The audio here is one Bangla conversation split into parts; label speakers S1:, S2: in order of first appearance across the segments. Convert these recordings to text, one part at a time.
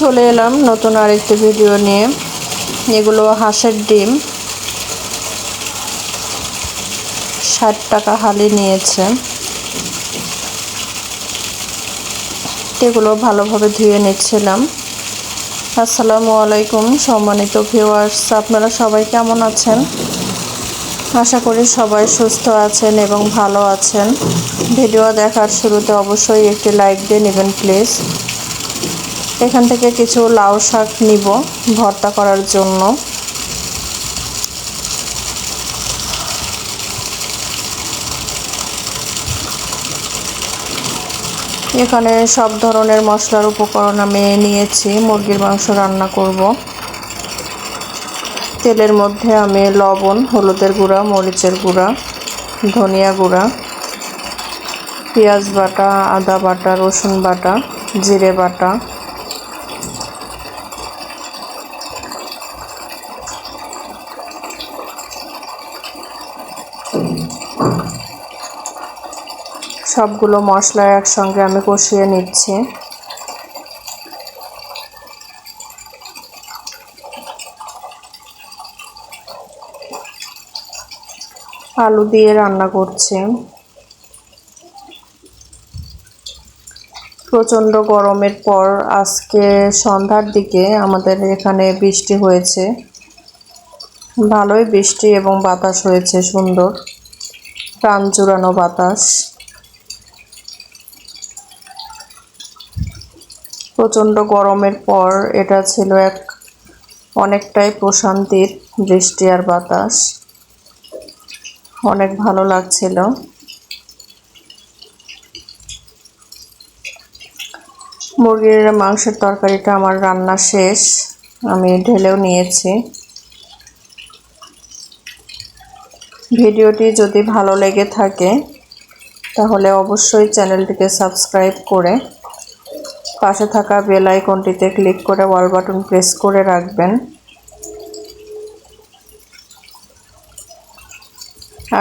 S1: চলে এলাম নতুন আরেকটি ভিডিও নিয়ে। এগুলো হাঁসের ডিম। ষাট টাকা হালি নিয়েছে। এগুলো ভালোভাবে ধুয়ে নিচ্ছিলাম। আসসালামু আলাইকুম, সম্মানিত ভিউয়ার্স আপনারা সবাই কেমন আছেন? আশা করি সবাই সুস্থ আছেন এবং ভালো আছেন। ভিডিও দেখার শুরুতে অবশ্যই একটি লাইক দিয়ে নেবেন প্লিজ এখান থেকে কিছু লাউ শাক নিব ভর্তা করার জন্য। এখানে সব ধরনের মশলার উপকরণ আমি নিয়েছি, মুরগির মাংস রান্না করব। তেলের মধ্যে আমি লবণ, হলুদের গুঁড়া, মরিচের গুঁড়া, ধনিয়া গুঁড়া, পেঁয়াজ বাটা, আদা বাটা, রসুন বাটা, জিরে বাটা সবগুলো মশলা একসঙ্গে আমি কষিয়ে নিচ্ছি। আলু দিয়ে রান্না করছি। প্রচণ্ড গরমের পর আজকে সন্ধ্যার দিকে আমাদের এখানে বৃষ্টি হয়েছে। ভালোই বৃষ্টি এবং বাতাস হয়েছে, সুন্দর। প্রাণ জুড়ানো বাতাস। প্রচণ্ড গরমের পর এটা ছিল এক অনেকটাই প্রশান্তির বৃষ্টি আর বাতাস। অনেক ভালো লাগছিল। মুরগির মাংসের তরকারিটা আমার রান্না শেষ। আমি ঢেলেও নিয়েছি। ভিডিওটি যদি ভালো লেগে থাকে, তাহলে অবশ্যই চ্যানেলটিকে সাবস্ক্রাইব করে পাশে থাকা বেল আইকনটিতে ক্লিক করে ওয়াল বাটন প্রেস করে রাখবেন।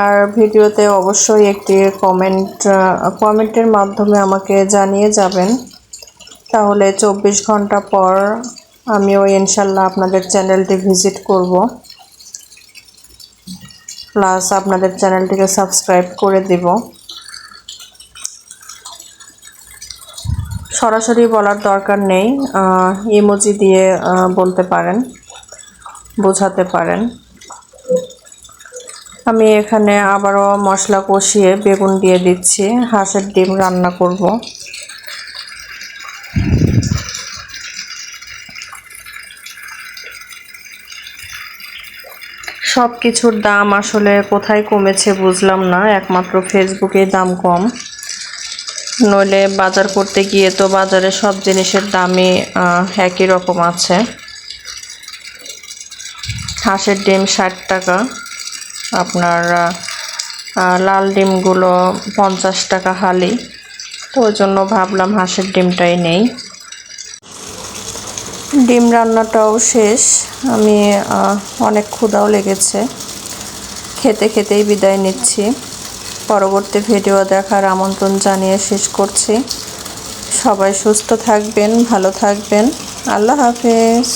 S1: আর ভিডিওতে অবশ্যই একটি কমেন্ট কমেন্টের মাধ্যমে আমাকে জানিয়ে যাবেন। তাহলে চব্বিশ ঘণ্টা পর আমিও ইনশাল্লাহ আপনাদের চ্যানেলটি ভিজিট করব। প্লাস আপনাদের চ্যানেলটিকে সাবস্ক্রাইব করে দেব। সরাসরি বলার দরকার নেই ইমোজি দিয়ে বলতে পারেন, বোঝাতে পারেন। আমি এখানে আবারও মশলা কষিয়ে বেগুন দিয়ে দিচ্ছি, হাঁসের ডিম রান্না করব। সব কিছুর দাম আসলে কোথায় কমেছে বুঝলাম না, একমাত্র ফেসবুকে দাম কম। নইলে বাজার করতে গিয়ে তো বাজারে সব জিনিসের দামই একই রকম আছে। হাঁসের ডিম ষাট টাকা, আপনার লাল ডিমগুলো পঞ্চাশ টাকা হালি। তো ওই জন্য ভাবলাম হাঁসের ডিমটাই নেই। ডিম রান্নাটাও শেষ। আমি অনেক ক্ষুদাও লেগেছে। খেতে খেতেই বিদায় নিচ্ছি। পরবর্তী ভিডিও দেখার আমন্ত্রণ জানিয়ে শেষ করছি। সবাই সুস্থ থাকবেন ভালো থাকবেন। আল্লাহ হাফেজ।